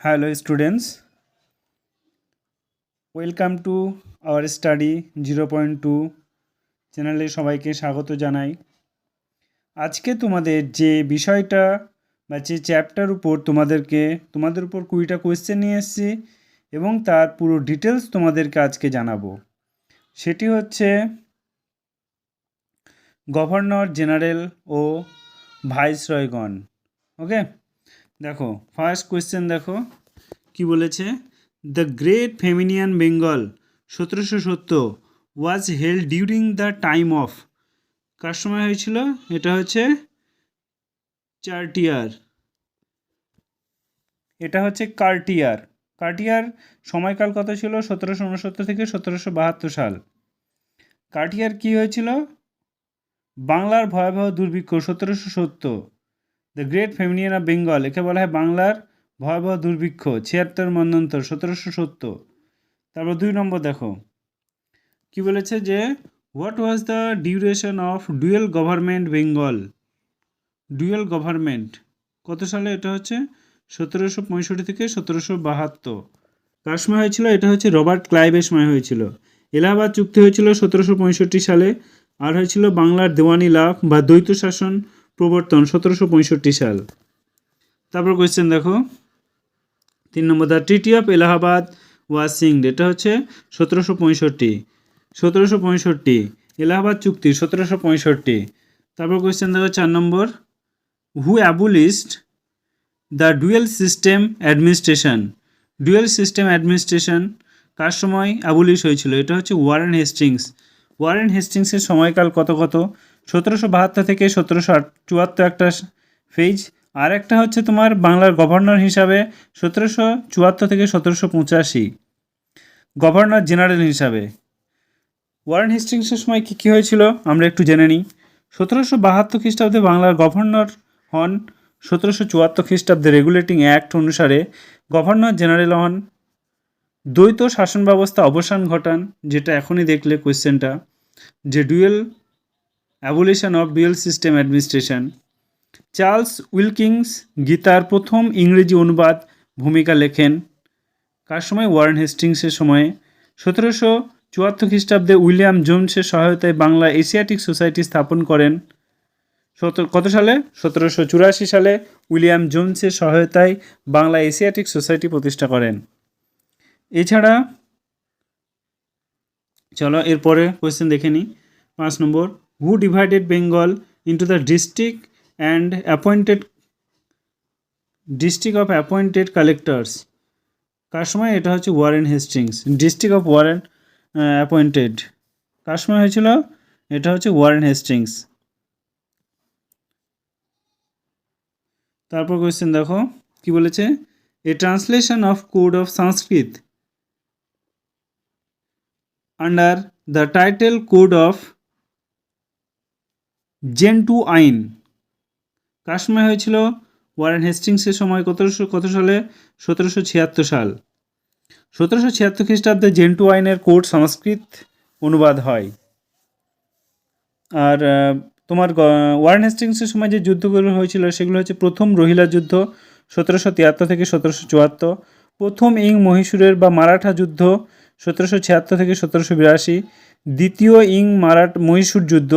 Hello, students. Welcome to our study zero point two চ্যানেলে সবাইকে স্বাগত জানাই। আজকে তোমাদের যে বিষয়টা বা যে চ্যাপ্টার উপর তোমাদেরকে তোমাদের উপর কুড়িটা কোয়েশ্চেন নিয়ে এসেছি এবং তার পুরো ডিটেলস তোমাদেরকে আজকে জানাব। সেটি হচ্ছে গভর্নর জেনারেল ও ভাইসরয়গণ। ওকে দেখো ফার্স্ট কোয়েশ্চেন দেখো, কি বলেছে? দ্য গ্রেট ফেমিনিয়ান বেঙ্গল সতেরোশো সত্তর was held during the time of কার সময় হয়েছিল? এটা হচ্ছে চার্টিয়ার এটা হচ্ছে কার্টিয়ার কার্টিয়ার সময়কাল কত ছিল? সতেরোশো উনসত্তর থেকে সতেরোশো বাহাত্তর সাল। কার্টিয়ার কী হয়েছিল? বাংলার ভয়াবহ দুর্ভিক্ষ, সতেরোশো সত্তর। The great famine in of Bengal একে বলা হয় বাংলার ভয়াবহ দুর্ভিক্ষ, ছিয়াত্তর মন্বন্তর, সতেরোশো সত্তর। তারপর দুই নম্বর দেখো। কি বলেছে যে what was the duration of dual government Bengal dual government কত সালে এটা হচ্ছে? সতেরোশো পঁয়ষট্টি থেকে সতেরোশো বাহাত্তর। কার সময় হয়েছিল? এটা হচ্ছে রবার্ট ক্লাইভের সময় হয়েছিল। এলাহাবাদ চুক্তি হয়েছিল সতেরোশো পঁয়ষট্টি সালে। আর হয়েছিল বাংলার দেওয়ানি লাভ বা দ্বৈত শাসন প্রবর্তন সতেরোশো পঁয়ষট্টি সাল। তারপর কোয়েশ্চেন দেখো। তিন নম্বর the treaty of Allahabad was signed এটা হচ্ছে সতেরোশো পঁয়ষট্টি। সতেরোশো পঁয়ষট্টি, এলাহাবাদ চুক্তি সতেরোশো পঁয়ষট্টি। তারপর কোয়েশ্চেন দেখো চার নম্বর who abolished the dual system administration dual system administration কার সময় অ্যাবুলিশ হয়েছিল? এটা হচ্ছে ওয়ারেন হেস্টিংস ওয়ারেন হেস্টিংসের সময়কাল কত কত? সতেরোশো বাহাত্তর থেকে সতেরোশো চুয়াত্তর একটা ফেজ আর একটা হচ্ছে তোমার বাংলার গভর্নর হিসাবে সতেরোশো চুয়াত্তর থেকে সতেরোশো পঁচাশি। গভর্নর জেনারেল হিসাবে। ওয়ারেন হেস্টিংসের সময় কী কী হয়েছিল, আমরা একটু জেনে নিই। সতেরোশো বাহাত্তর খ্রিস্টাব্দে বাংলার গভর্নর হন, সতেরোশো চুয়াত্তর খ্রিস্টাব্দে রেগুলেটিং অ্যাক্ট অনুসারে গভর্নর জেনারেল হন। দ্বৈত শাসন ব্যবস্থা অবসান ঘটান, যেটা এখনই দেখলে কোয়েশ্চেনটা যে dual abolition of dual system administration Charles Wilkins গীতার প্রথম ইংরেজি অনুবাদ ভূমিকা লেখেন। কার সময়? ওয়ারেন হেস্টিংসের সময়ে। সতেরোশো চুয়াত্তর খ্রিস্টাব্দে উইলিয়াম জোনসের সহায়তায় বাংলা এশিয়াটিক সোসাইটি স্থাপন করেন। কত সালে? সতেরোশো চুরাশি সালে উইলিয়াম জোনসের সহায়তায় বাংলা এশিয়াটিক সোসাইটি প্রতিষ্ঠা করেন। এছাড়া চলো এরপরে কোয়েশ্চেন দেখে নিই পাঁচ নম্বর। Who divided Bengal into the district and appointed district of appointed collectors কার সময়? এটা হচ্ছে Warren Hastings district of Warren appointed কার সময় হয়েছিল? এটা হচ্ছে ওয়ারেন হেস্টিংস তারপর কোয়েশ্চেন দেখো, কি বলেছে? A translation of code of Sanskrit under the title code of Gentoo আইন। কার সময় হয়েছিল ওয়ারেন হেস্টিংসের সময় কতশো কত সালে? সতেরোশো ছিয়াত্তর সাল। সতেরোশো ছিয়াত্তর খ্রিস্টাব্দে জেন্টু আইনের কোড সংস্কৃত অনুবাদ হয়। আর তোমার ওয়ারেন হেস্টিংসের সময় যে যুদ্ধগুলো হয়েছিল, সেগুলো হচ্ছে প্রথম রোহিলা যুদ্ধ সতেরোশো তিয়াত্তর থেকে সতেরোশো চুয়াত্তর, প্রথম ইং মহীশূরের বা মারাঠা যুদ্ধ সতেরোশো ছিয়াত্তর থেকে সতেরোশো বিরাশি, দ্বিতীয় ইং মারাঠ মহীশূর যুদ্ধ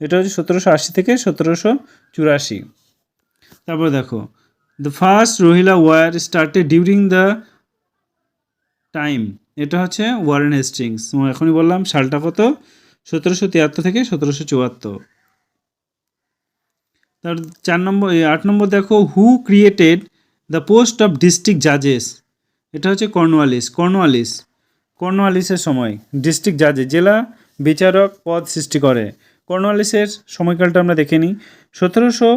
এটা হচ্ছে সতেরোশো আশি থেকে সতেরোশো চুরাশি। তারপর দেখো the first Rohilla war started during the time এটা হচ্ছে ওয়ারেন হেস্টিংস এখনই বললাম, সালটা কত? সতেরোশো তিয়াত্তর থেকে সতেরোশো চুয়াত্তর। তার চার নম্বর আট নম্বর দেখো who created the post of district জাজেস এটা হচ্ছে কর্নওয়ালিস কর্নওয়ালিস। কর্নওয়ালিসের সময় ডিস্ট্রিক্ট জাজে জেলা বিচারক পদ সৃষ্টি করে। কর্নওয়ালিসের সময়কালটা আমরা দেখে নিই। সতেরোশো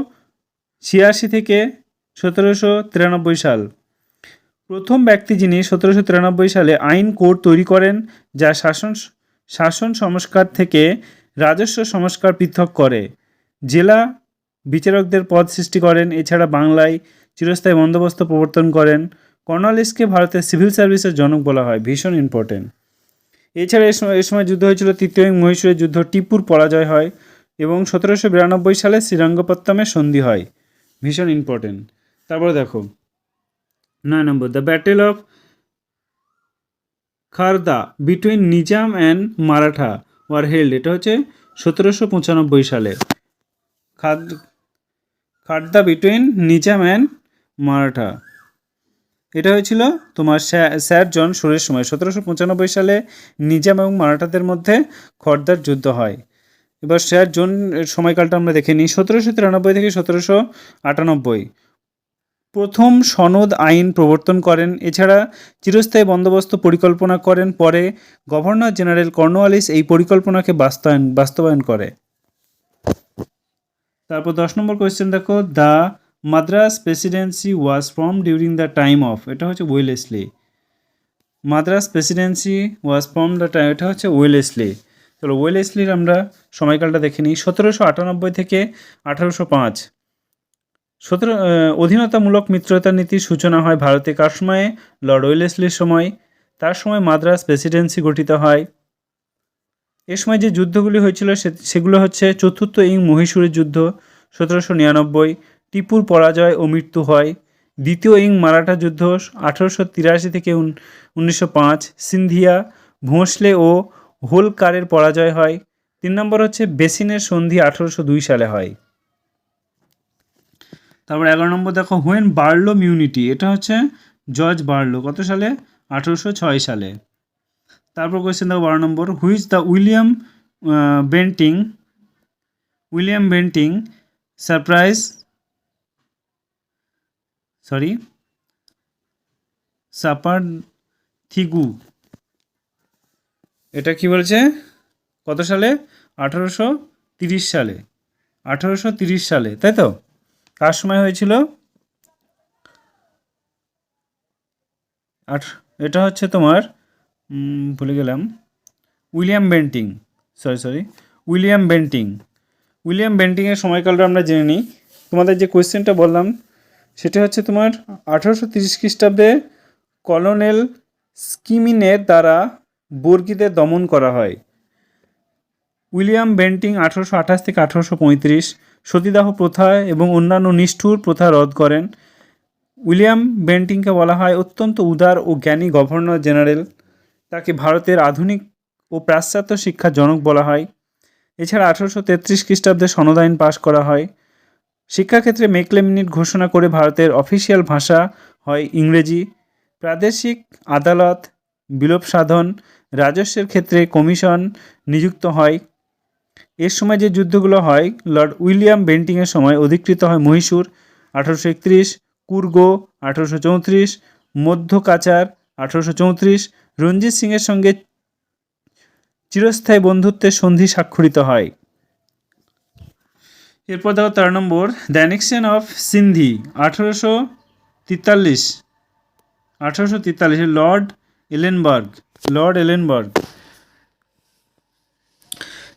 ছিয়াশি থেকে সতেরোশো তিরানব্বই সাল। প্রথম ব্যক্তি যিনি সতেরোশো তিরানব্বই সালে আইন কোড তৈরি করেন, যা শাসন শাসন সংস্কার থেকে রাজস্ব সংস্কার পৃথক করে। জেলা বিচারকদের পদ সৃষ্টি করেন, এছাড়া বাংলায় চিরস্থায়ী বন্দোবস্ত প্রবর্তন করেন। কর্নওয়ালিসকে ভারতের সিভিল সার্ভিসের জনক বলা হয়, ভীষণ ইম্পর্টেন্ট। এছাড়া এ সময় সময় যুদ্ধ হয়েছিল তৃতীয় মহীশূরের যুদ্ধ। টিপুর পরাজয় হয় এবং সতেরোশো বিরানব্বই সালে শ্রীরঙ্গপত্তমে সন্ধি হয়। ভীষণ ইম্পর্টেন্ট তারপরে দেখো, নয় নম্বর the battle of Kharda between Nizam and Maratha war held এটা হচ্ছে সতেরোশো পঁচানব্বই সালে। খাদ খারদা বিটুইন নিজাম অ্যান্ড মারাঠা এটা হয়েছিল তোমার স্যা- স্যার জন সুরের সময়। সতেরোশো পঁচানব্বই সালে নিজাম এবং মারাঠাদের মধ্যে খর্দার যুদ্ধ হয়। এবার স্যার জন সময়কালটা আমরা দেখে নিই। সতেরোশো তিরানব্বই থেকে সতেরোশো আটানব্বই। প্রথম সনদ আইন প্রবর্তন করেন। এছাড়া চিরস্থায়ী বন্দোবস্ত পরিকল্পনা করেন। পরে গভর্নর জেনারেল কর্নওয়ালিস এই পরিকল্পনাকে বাস্তবায়ন বাস্তবায়ন করে। তারপর দশ নম্বর কোয়েশ্চেন দেখো। The Madras presidency was form during the time of এটা হচ্ছে Wellesley Madras presidency was form the time এটা হচ্ছে ওয়েলেসলি চলো ওয়েলেসলির আমরা সময়কালটা দেখে নিই। সতেরোশো আটানব্বই থেকে আঠারোশো পাঁচ। সতেরো অধীনতামূলক মিত্রতা নীতির সূচনা হয় ভারতে কার সময়ে? লর্ড ওয়েলেসলির সময়। তার সময় মাদ্রাস প্রেসিডেন্সি গঠিত হয়। এ সময় যে যুদ্ধগুলি হয়েছিল সেগুলো হচ্ছে চতুর্থ ইং মহীশূরের যুদ্ধ, সতেরোশো নিরানব্বই। টিপুর পরাজয় ও মৃত্যু হয়। দ্বিতীয় ইং মারাঠা যুদ্ধ আঠারোশো তিরাশি থেকে উনিশশো পাঁচ। সিন্ধিয়া, ভোঁসলে ও হোলকারের পরাজয় হয়। তিন নম্বর হচ্ছে বেসিনের সন্ধি আঠারোশো দুই সালে হয়। তারপর এগারো নম্বর দেখো, হোয়েন বার্লো মিউনিটি, এটা হচ্ছে জর্জ বার্লো, কত সালে? আঠেরোশো ছয় সালে। তারপর কোয়েশ্চেন দেখো বারো নম্বর who is the William Bentinck William Bentinck surprise sorry, suppress thuggee. এটা কি বলছে? কত সালে? আঠারোশো তিরিশ সালে। আঠারোশো তিরিশ সালে, তাই তো? কার সময় হয়েছিল? আঠ, এটা হচ্ছে তোমার ভুলে গেলাম। William Bentinck, sorry sorry, William Bentinck. William বেন্টিংয়ের সময়কালটা আমরা জেনে নিই। তোমাদের যে কোয়েশ্চেনটা বললাম সেটা হচ্ছে তোমার আঠারোশো তিরিশ খ্রিস্টাব্দে কলোনেল স্কিমিনের দ্বারা বর্গীদের দমন করা হয়। উইলিয়াম বেন্টিং আঠারোশো আঠাশ থেকে আঠারোশো পঁয়ত্রিশ সতীদাহ প্রথা এবং অন্যান্য নিষ্ঠুর প্রথা রদ করেন। উইলিয়াম বেন্টিংকে বলা হয় অত্যন্ত উদার ও জ্ঞানী গভর্নর জেনারেল। তাকে ভারতের আধুনিক ও পাশ্চাত্য শিক্ষার জনক বলা হয়। এছাড়া আঠারোশো তেত্রিশ খ্রিস্টাব্দে সনদ আইন পাশ করা হয়। শিক্ষাক্ষেত্রে মেকলে মিনিট ঘোষণা করে ভারতের অফিসিয়াল ভাষা হয় ইংরেজি। প্রাদেশিক আদালত, বিলোপ সাধন, রাজস্বের ক্ষেত্রে কমিশন নিযুক্ত হয়। এর সময় যে যুদ্ধগুলো হয়, লর্ড উইলিয়াম বেন্টিংয়ের সময় অধিকৃত হয় মহীশূর, আঠারোশো একত্রিশ, কুর্গো, আঠারোশো চৌত্রিশ, মধ্য কাচার আঠারোশো চৌত্রিশ, রঞ্জিত সিংয়ের সঙ্গে চিরস্থায়ী বন্ধুত্বের সন্ধি স্বাক্ষরিত হয়। এরপর দেখো তেরো নম্বর দ্যানিকশন অফ সিন্ধি আঠারোশো তেতাল্লিশ, আঠারোশো তেতাল্লিশে লর্ড এলেনবার্গ লর্ড এলেনবার্গ।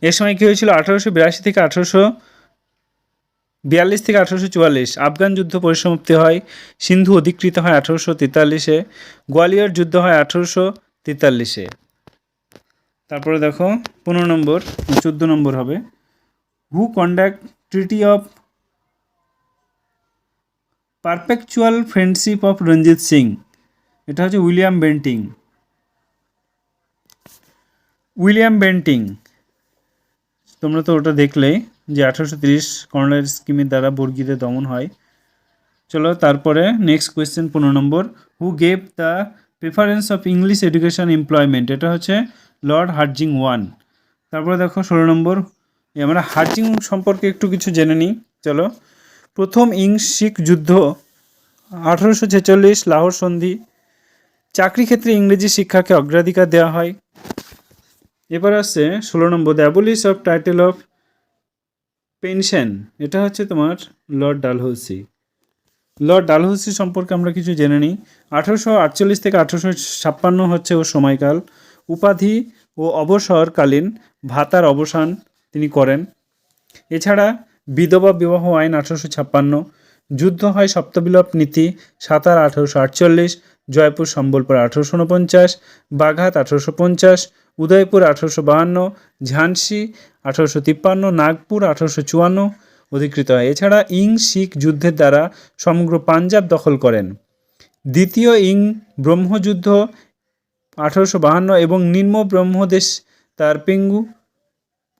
এর সময় কী হয়েছিল? আঠারোশো বিরাশি থেকে আঠারোশো বিয়াল্লিশ থেকে আঠারোশো চুয়াল্লিশ। আফগান যুদ্ধ পরিসমাপ্তি হয়, সিন্ধু অধিকৃত হয় আঠারোশো তেতাল্লিশে, গোয়ালিয়র যুদ্ধ হয় আঠারোশো তেতাল্লিশে। তারপরে দেখো, পনেরো নম্বর, চোদ্দ নম্বর হবে who conduct treaty of perpetual friendship of Ranjit Singh এটা হচ্ছে উইলিয়াম বেন্টিং উইলিয়াম বেন্টিং তোমরা তো ওটা দেখলেই যে আঠারোশো তিরিশ কর্নার স্কিমের দ্বারা বর্গীদের দমন হয়। চলো তারপরে নেক্সট কোয়েশ্চেন পনেরো নম্বর। Who gave the preference of English education employment এটা হচ্ছে লর্ড হার্জিং ওয়ান তারপরে দেখো ষোলো নম্বর। আমরা হার্জিং সম্পর্কে একটু কিছু জেনে নিই। চলো। প্রথম ইং শিখ যুদ্ধ, আঠারোশো ছেচল্লিশ লাহোর সন্ধি। চাকরি ক্ষেত্রে ইংরেজি শিক্ষাকে অগ্রাধিকার দেওয়া হয়। এবার আসছে ষোলো নম্বর the abolish of title of pension এটা হচ্ছে তোমার লর্ড ডালহৌসি। লর্ড ডালহৌসি সম্পর্কে আমরা কিছু জেনে নিই। আঠারোশো আটচল্লিশ থেকে আঠারোশো ছাপ্পান্ন হচ্ছে ওর সময়কাল। উপাধি ও অবসরকালীন ভাতার অবসান। তিনি করেন। এছাড়া বিধবা বিবাহ আইন আঠারোশো ছাপ্পান্ন, যুদ্ধ হয় সপ্তবিলোপ নীতি সাতার আঠারোশো আটচল্লিশ, জয়পুর সম্বলপুর আঠারোশো উনপঞ্চাশ বাঘাত আঠারোশো পঞ্চাশ, উদয়পুর আঠারোশো বাহান্ন ঝান্সি আঠারোশো তিপ্পান্ন, নাগপুর আঠারোশো চুয়ান্ন অধিকৃত হয়। এছাড়া ইং, শিখ যুদ্ধের দ্বারা সমগ্র পাঞ্জাব দখল করেন। দ্বিতীয় ইং ব্রহ্মযুদ্ধ আঠারোশো বাহান্ন এবং নিম্ন ব্রহ্মদেশ তার পেঙ্গু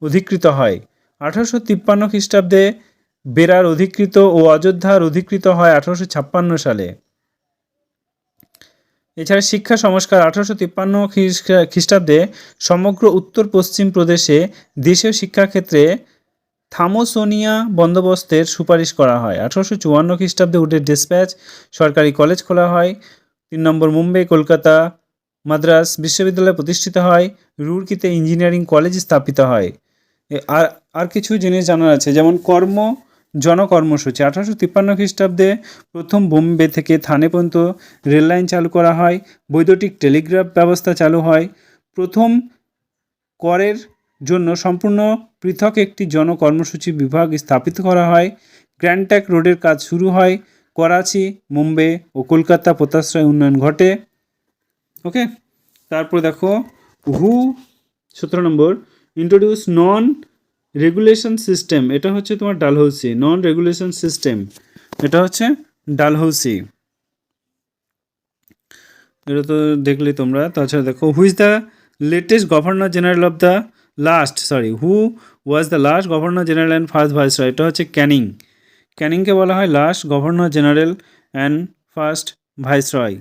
অধিকৃত হয়। আঠারোশো তিপ্পান্ন খ্রিস্টাব্দে বেরার অধিকৃত ও অযোধ্যার অধিকৃত হয় আঠারোশো ছাপ্পান্ন সালে। এছাড়া শিক্ষা সংস্কার আঠারোশো তিপ্পান্ন খ্রিস্টাব্দে সমগ্র উত্তর পশ্চিম প্রদেশে দেশীয় শিক্ষাক্ষেত্রে থামোসোনিয়া বন্দোবস্তের সুপারিশ করা হয়। আঠারোশো চুয়ান্ন খ্রিস্টাব্দে উঠে ডিসপ্যাচ সরকারি কলেজ খোলা হয়। তিন নম্বর মুম্বাই, কলকাতা, মাদ্রাস বিশ্ববিদ্যালয় প্রতিষ্ঠিত হয়। রুরকিতে ইঞ্জিনিয়ারিং কলেজ স্থাপিত হয়। আর আর কিছু জিনিস জানার আছে, যেমন কর্ম, জনকর্মসূচি। আঠারোশো তিপ্পান্ন খ্রিস্টাব্দে প্রথম বোম্বে থেকে থানে পর্যন্ত রেললাইন চালু করা হয়, বৈদ্যুতিক টেলিগ্রাফ ব্যবস্থা চালু হয়। প্রথম করের জন্য সম্পূর্ণ পৃথক একটি জনকর্মসূচি বিভাগ স্থাপিত করা হয়। গ্র্যান্ডট্যাক রোডের কাজ শুরু হয় করাচি, মুম্বে ও কলকাতা পোতাশ্রয় উন্নয়ন ঘটে। ওকে? তারপর দেখো, হু, সতেরো number. Introduce non regulation system এটা হচ্ছে তোমার ডালহৌসি নন রেগুলেশন সিস্টেম এটা হচ্ছে ডালহৌসি। এটা তো দেখলে তোমরা, তাছাড়া দেখো who is the latest governor general of the last sorry who was the last governor general and first viceroy এটা হচ্ছে ক্যানিং। ক্যানিংকে বলা হয় last governor general and first viceroy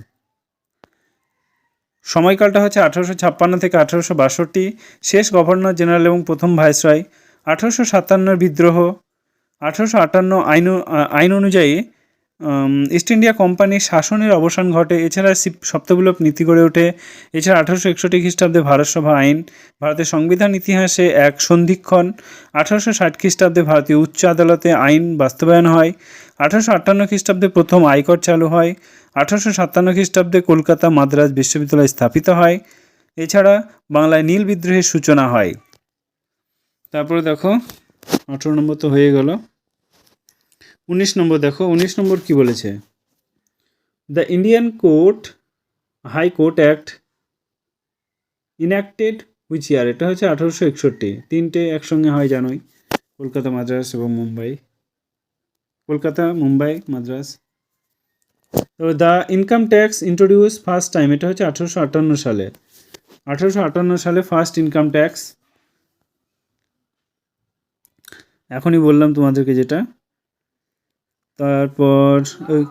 সময়কালটা হচ্ছে আঠারোশো ছাপ্পান্ন থেকে আঠারোশো বাষট্টি। শেষ গভর্নর জেনারেল এবং প্রথম ভাইসরয় আঠারোশো সাতান্নর বিদ্রোহ, আঠারোশো আটান্ন আইন আইন অনুযায়ী ইস্ট ইন্ডিয়া কোম্পানির শাসনের অবসান ঘটে। এছাড়া সিপ- সপ্তবিলোপ নীতি গড়ে ওঠে। এছাড়া আঠারোশো একষট্টি খ্রিস্টাব্দে ভারতসভা আইন, ভারতের সংবিধান ইতিহাসে এক সন্ধিক্ষণ। আঠারোশো ষাট খ্রিস্টাব্দে ভারতীয় উচ্চ আদালতে আইন বাস্তবায়ন হয়। আঠারোশো আটান্ন খ্রিস্টাব্দে প্রথম আয়কর চালু হয়। আঠারোশো সাতান্ন খ্রিস্টাব্দে কলকাতা মাদ্রাজ বিশ্ববিদ্যালয় স্থাপিত হয়। এছাড়া বাংলায় নীল বিদ্রোহের সূচনা হয়। তারপরে দেখো, আঠেরো নম্বর তো হয়ে গেল। উনিশ নম্বর দেখো, উনিশ নম্বর কি বলেছে? The Indian court high court act enacted which year এটা হচ্ছে আঠারোশো একষট্টি। তিনটে একসঙ্গে হয় জানোই। কলকাতা মাদ্রাস এবং মুম্বাই। কলকাতা, মুম্বাই, মাদ্রাস। তো the income tax introduce first time এটা হচ্ছে আঠারোশো আটান্ন সালে। আঠারোশো আটান্ন সালে ফার্স্ট ইনকাম ট্যাক্স এখনই বললাম তোমাদেরকে যেটা। তারপর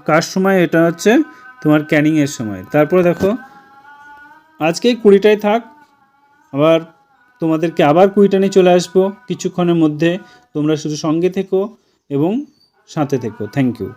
কার সময়? এটা হচ্ছে তোমার ক্যানিংয়ের সময়। তারপরে দেখো, আজকে কুড়িটাই থাক, আবার তোমাদেরকে আবার কুড়িটা নিয়ে চলে আসব কিছুক্ষণের মধ্যে। তোমরা শুধু সঙ্গে থেকো এবং সাথে থেকো। Thank you